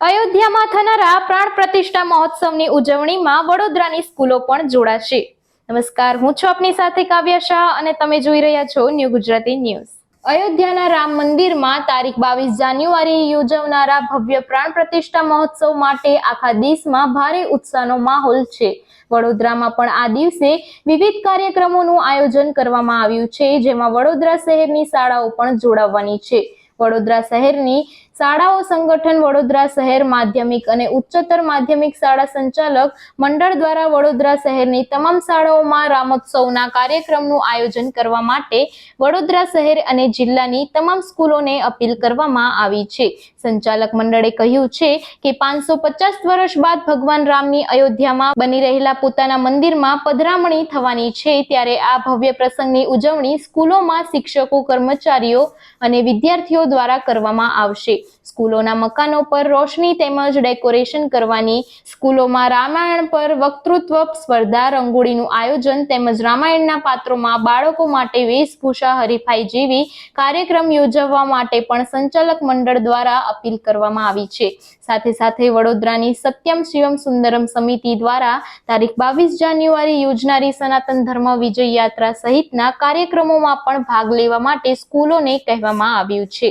અયોધ્યામાં થનારા પ્રાણ પ્રતિષ્ઠા મહોત્સવની ઉજવણીમાં વડોદરાની સ્કૂલો પણ જોડાશે. નમસ્કાર, હું છું આપની સાથે કાવ્યા શાહ અને તમે જોઈ રહ્યા છો ન્યૂ ગુજરાતી ન્યૂઝ. અયોધ્યાના રામ મંદિરમાં તારીખ બાવીસ જાન્યુઆરી યોજવનારા ભવ્ય પ્રાણ પ્રતિષ્ઠા મહોત્સવ માટે આખા દેશમાં ભારે ઉત્સાહનો માહોલ છે. વડોદરામાં પણ આ દિવસે વિવિધ કાર્યક્રમોનું આયોજન કરવામાં આવ્યું છે, જેમાં વડોદરા શહેરની શાળાઓ પણ જોડાવવાની છે. વડોદરા શહેરની શાળાઓ સંગઠન વડોદરા શહેર માધ્યમિક અને ઉચ્ચતર માધ્યમિક શાળા સંચાલક મંડળ દ્વારા વડોદરા શહેરની તમામ શાળાઓમાં રામોત્સવના કાર્યક્રમનું આયોજન કરવા માટે વડોદરા શહેર અને જિલ્લાની તમામ સ્કૂલોને અપીલ કરવામાં આવી છે. સંચાલક મંડળે કહ્યું છે કે પાંચસો પચાસ વર્ષ બાદ ભગવાન રામની અયોધ્યામાં બની રહેલા પોતાના મંદિરમાં પધરામણી થવાની છે ત્યારે આ ભવ્ય પ્રસંગની ઉજવણી સ્કૂલોમાં શિક્ષકો, કર્મચારીઓ અને વિદ્યાર્થીઓ દ્વારા કરવામાં આવશે. સ્કૂલોના મકાનો પર રોશની તેમજ ડેકોરેશન કરવાની, સ્કૂલોમાં રામાયણ પર વક્તૃત્વ, સ્પર્ધા, રંગોળીનું આયોજન તેમજ રામાયણના પાત્રોમાં બાળકો માટે વેશભૂષા, હરીફાઈ જેવી કાર્યક્રમ યોજવા માટે પણ સંચાલક મંડળ દ્વારા અપીલ કરવામાં આવી છે. સાથે સાથે વડોદરાની સત્યમ શિવમ સુંદરમ સમિતિ દ્વારા તારીખ બાવીસ જાન્યુઆરી યોજનારી સનાતન ધર્મ વિજય યાત્રા સહિતના કાર્યક્રમોમાં પણ ભાગ લેવા માટે સ્કૂલોને કહેવામાં આવ્યું છે.